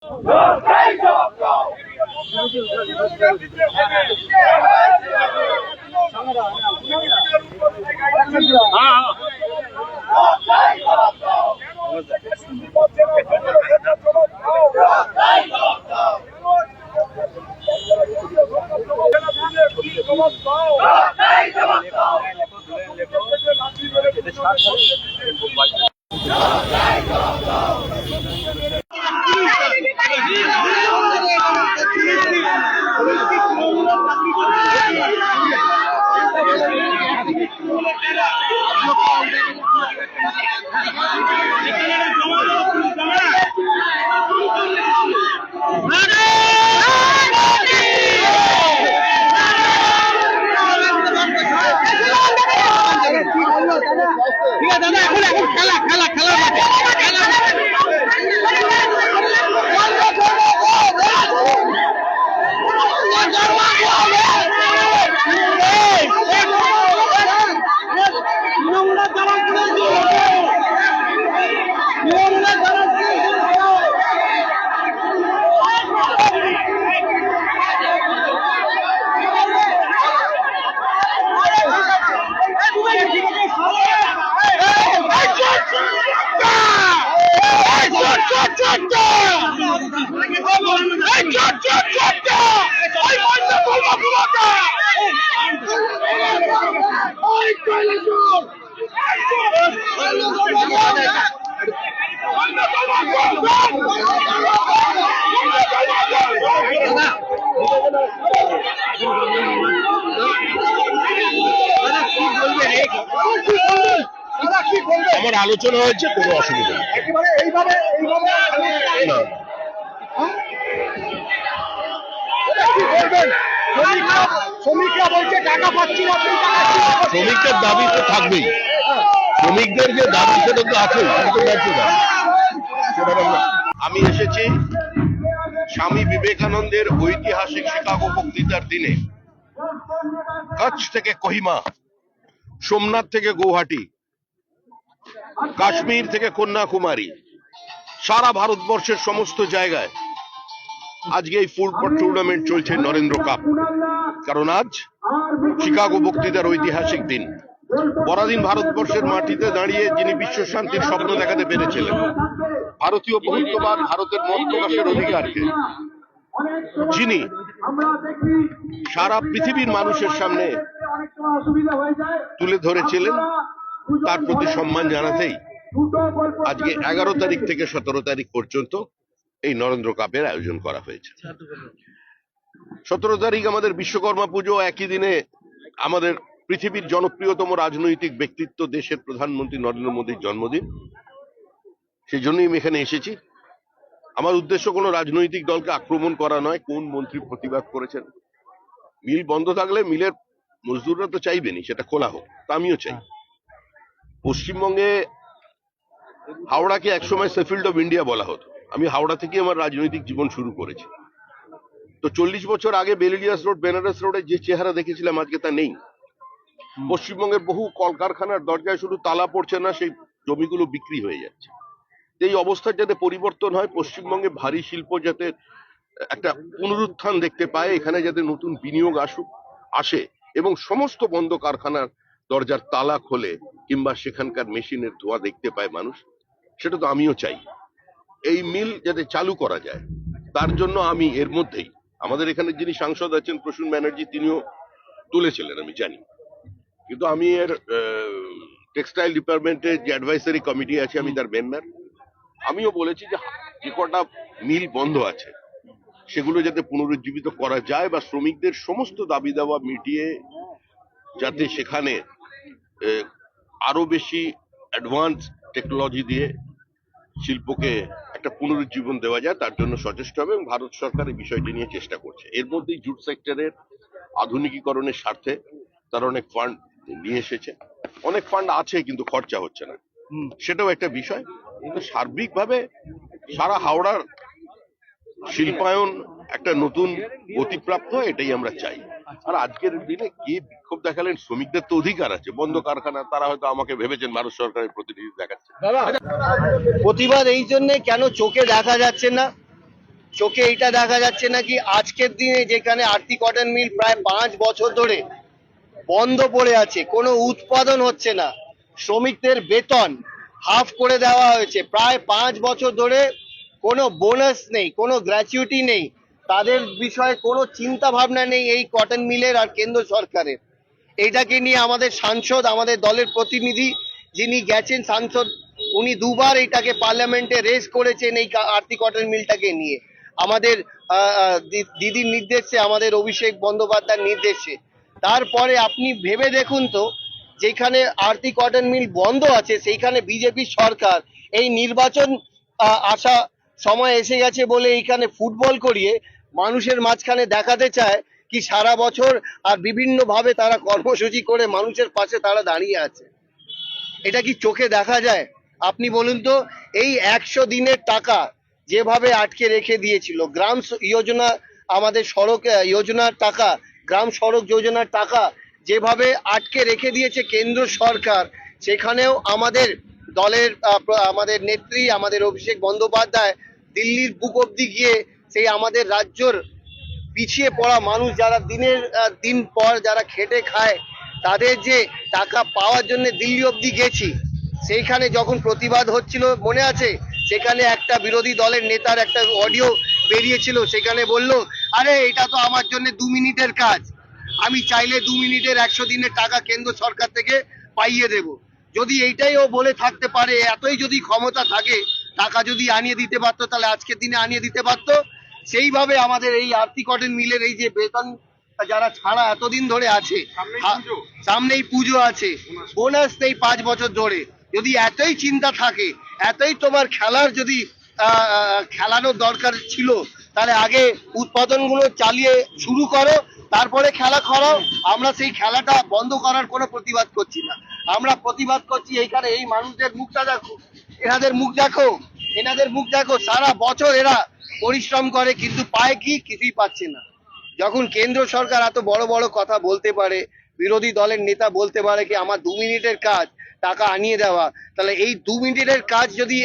Go! আমার আলোচনা হয়েছে কোনো অসুবিধা নেই একেবারে এইভাবে এইভাবে না। কি করবেন শ্রমিকরা শ্রমিকরা বলছে টাকা পাচ্ছি না? শ্রমিকদের দাবি তো থাকবেই। শ্রমিকদের যে দাবি সেটা তো আছে আমি এসেছি স্বামী বিবেকানন্দের ঐতিহাসিক শিকাগো বক্তৃতার দিনে। কচ্ছ থেকে কোহিমা সোমনাথ থেকে গৌহাটি কাশ্মীর থেকে কন্যাকুমারী সারা ভারতবর্ষের সমস্ত জায়গায় আজকে এই ফুটবল টুর্নামেন্ট চলছে নরেন্দ্র কাপ। কারণ আজ শিকাগো বক্তৃতার ঐতিহাসিক দিন। পরাধীন ভারতবর্ষের মাটিতে দাঁড়িয়ে যিনি বিশ্ব শান্তির স্বপ্ন দেখাতে পেরেছিলেন, ভারতীয় বহুত্ববাদ ভারতের মত প্রকাশের অধিকারকে। যিনি সারা পৃথিবীর মানুষের সামনে তুলে ধরেছিলেন, তার প্রতি সম্মান জানাতেই আজকে এগারো তারিখ থেকে সতেরো তারিখ পর্যন্ত এই নরেন্দ্র কাপের আয়োজন করা হয়েছে। সতেরো তারিখ আমাদের বিশ্বকর্মা পুজো একই দিনে আমাদের পৃথিবীর জনপ্রিয়তম রাজনৈতিক ব্যক্তিত্ব দেশের প্রধানমন্ত্রী নরেন্দ্র মোদীর জন্মদিন। সেই জন্যই আমি এখানে এসেছি। আমার উদ্দেশ্য কোনো রাজনৈতিক দলকে আক্রমণ করা নয় কোন মন্ত্রী প্রতিবাদ করেছেন। মিল বন্ধ থাকলে মিলের মজদুররা তো চাইবেনি সেটা খোলা হোক তা আমিও চাই। পশ্চিমবঙ্গে হাওড়াকে একসময় সেফিল্ড অফ ইন্ডিয়া বলা হতো। আমি হাওড়া থেকে আমার রাজনৈতিক জীবন শুরু করেছি। তো চল্লিশ বছর আগে বেলিডিয়াস রোড বেনারস রোডে যে চেহারা দেখেছিলাম আজকে তা নেই। পশ্চিমবঙ্গের বহু কলকারখানার দরজায় শুধু তালা পড়ছে না সেই জমিগুলো বিক্রি হয়ে যাচ্ছে। এই অবস্থার যাতে পরিবর্তন হয় পশ্চিমবঙ্গে ভারী শিল্প যাতে একটা পুনরুত্থান দেখতে পায় এখানে যাতে নতুন বিনিয়োগ আসুক আসে এবং সমস্ত বন্ধ কারখানার দরজার তালা খোলে কিংবা সেখানকার মেশিনের ধোঁয়া দেখতে পায় মানুষ সেটা তো আমিও চাই। এই মিল যাতে চালু করা যায় তার জন্য আমি এর মধ্যেই আমাদের এখানে যিনি সাংসদ আছেন প্রসূন ব্যানার্জি, তিনিও তুলেছিলেন, আমি জানি। কিন্তু আমি এর টেক্সটাইল ডিপার্টমেন্টের যে অ্যাডভাইসারি কমিটি আছে, আমি তার মেম্বার। আমিও বলেছি যে যে কটা মিল বন্ধ আছে, সেগুলো যাতে পুনরুজ্জীবিত করা যায় বা শ্রমিকদের সমস্ত দাবি দাওয়া মিটিয়ে যাতে সেখানে আরও বেশি অ্যাডভান্স টেকনোলজি দিয়ে শিল্পকে একটা পুনরুজ্জীবন দেওয়া যায় তার জন্য সচেষ্ট হবে এবং ভারত সরকার এই বিষয়টি নিয়ে চেষ্টা করছে। এর মধ্যেই জুট সেক্টরের আধুনিকীকরণের স্বার্থে তারা অনেক ফান্ড নিয়ে এসেছে। অনেক ফান্ড আছে কিন্তু খরচা হচ্ছে না। সেটাও একটা বিষয়। কিন্তু সার্বিকভাবে সারা হাওড়ার শিল্পায়ন একটা নতুন গতিপ্রাপ্ত এটাই আমরা চাই। আর আজকের দিনে কে বিক্ষোভ দেখালেন শ্রমিকদের তো অধিকার আছে বন্ধ কারখানা তারা হয়তো আমাকে ভেবেছেন ভারত সরকারের প্রতিনিধি দেখাচ্ছে। প্রতিবাদ এই জন্য কেন চোখে দেখা যাচ্ছে না? চোখে এটা দেখা যাচ্ছে নাকি? আজকের দিনে যেখানে আরতি কটন মিল প্রায় পাঁচ বছর ধরে বন্ধ পড়ে আছে কোনো উৎপাদন হচ্ছে না। শ্রমিকদের বেতন হাফ করে দেওয়া হয়েছে। প্রায় পাঁচ বছর ধরে কোনো বোনাস নেই কোনো গ্র্যাচুইটি নেই। তাদের বিষয়ে কোনো চিন্তা ভাবনা নেই এই কটন মিলের আর কেন্দ্র সরকারের। এইটাকে নিয়ে আমাদের সাংসদ, আমাদের দলের প্রতিনিধি যিনি গেছেন সাংসদ, উনি দুবার এটাকে পার্লামেন্টে রেস করেছেন এই আরতি কটন মিলটাকে নিয়ে। আমাদের দিদির নির্দেশে, আমাদের অভিষেক বন্দ্যোপাধ্যায়ের নির্দেশে। তারপরে আপনি ভেবে দেখুন তো, যেখানে আরতি কটন মিল বন্ধ আছে, সেইখানে বিজেপি সরকার এই নির্বাচন আসা সময় এসে গেছে বলে এইখানে ফুটবল করিয়ে মানুষের মাঝখানে দেখাতে চায় কি সারা বছর আর বিভিন্ন ভাবে তারা কর্মসূচি করে মানুষের পাশে তারা দাঁড়িয়ে আছে? এটা কি চোখে দেখা যায়? আপনি বলুন তো, এই একশো দিনের টাকা যেভাবে আটকে রেখে দিয়েছিল, গ্রাম যোজনা আমাদের সড়ক যোজনার টাকা, গ্রাম সড়ক যোজনার টাকা যেভাবে আটকে রেখে দিয়েছে কেন্দ্র সরকার, সেখানেও আমাদের দলের আমাদের নেত্রী, আমাদের অভিষেক বন্দ্যোপাধ্যায় দিল্লির বুক অব্দি গিয়ে সেই আমাদের রাজ্যর পিছিয়ে পড়া মানুষ যারা দিনের দিন পর যারা খেটে খায়, তাদের যে টাকা পাওয়ার জন্য দিল্লি অবধি গেছি, সেইখানে যখন প্রতিবাদ হচ্ছিল, মনে আছে? সেখানে একটা বিরোধী দলের নেতার একটা অডিও বেরিয়েছিল, সেখানে বলল, আরে, এটা তো আমার জন্য দু মিনিটের কাজ। আমি চাইলে দু মিনিটের একশো দিনের টাকা কেন্দ্র সরকার থেকে পাইয়ে দেব। যদি এইটাই ও বলে থাকতে পারে, এতই যদি ক্ষমতা থাকে, টাকা যদি আনিয়ে দিতে পারতো, তাহলে আজকের দিনে আনিয়ে দিতে পারতো। সেইভাবে আমাদের এই আরতি কটন মিলের এই যে বেতন যারা ছাড়া এতদিন ধরে আছে সামনেই পুজো। আছে। বোনাস নেই পাঁচ বছর ধরে। যদি এতই চিন্তা থাকে এতই তোমার খেলার যদি খেলানোর দরকার ছিল তাহলে আগে উৎপাদনগুলো চালিয়ে শুরু করো তারপরে খেলা করো আমরা সেই খেলাটা বন্ধ করার কোনো প্রতিবাদ করছি না। আমরা প্রতিবাদ করছি এইখানে এই মানুষদের মুখটা দেখো। এনাদের মুখ দেখো। এনাদের মুখ দেখো। সারা বছর এরা পরিশ্রম করে, কিন্তু পায় কি? কিছুই পাচ্ছে না। যখন কেন্দ্র সরকার এত বড় বড় কথা বলতে পারে, বিরোধী দলের নেতা বলতে পারে কি, আমার দু মিনিটের কাজ, টাকা আনিয়ে দেওয়া। তাহলে এই দু মিনিটের কাজ যদি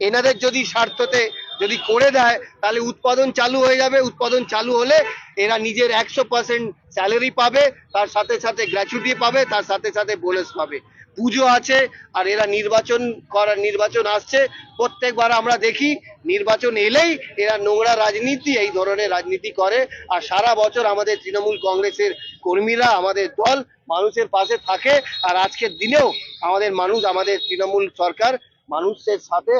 এনাদের যদি স্বার্থতে যদি করে দেয়, তাহলে উৎপাদন চালু হয়ে যাবে। উৎপাদন চালু হলে এরা নিজের একশো পার্সেন্ট স্যালারি পাবে, তার সাথে সাথে গ্র্যাচুইটি পাবে, তার সাথে সাথে বোনাস পাবে। পুজো আছে আর এরা নির্বাচন করার নির্বাচন আসছে। প্রত্যেকবার আমরা দেখি নির্বাচন এলেই এরা নোংরা রাজনীতি, এই ধরনের রাজনীতি করে। আর সারা বছর আমাদের তৃণমূল কংগ্রেসের কর্মীরা, আমাদের দল মানুষের পাশে থাকে। আর আজকের দিনেও আমাদের মানুষ, আমাদের তৃণমূল সরকার মানুষের সাথে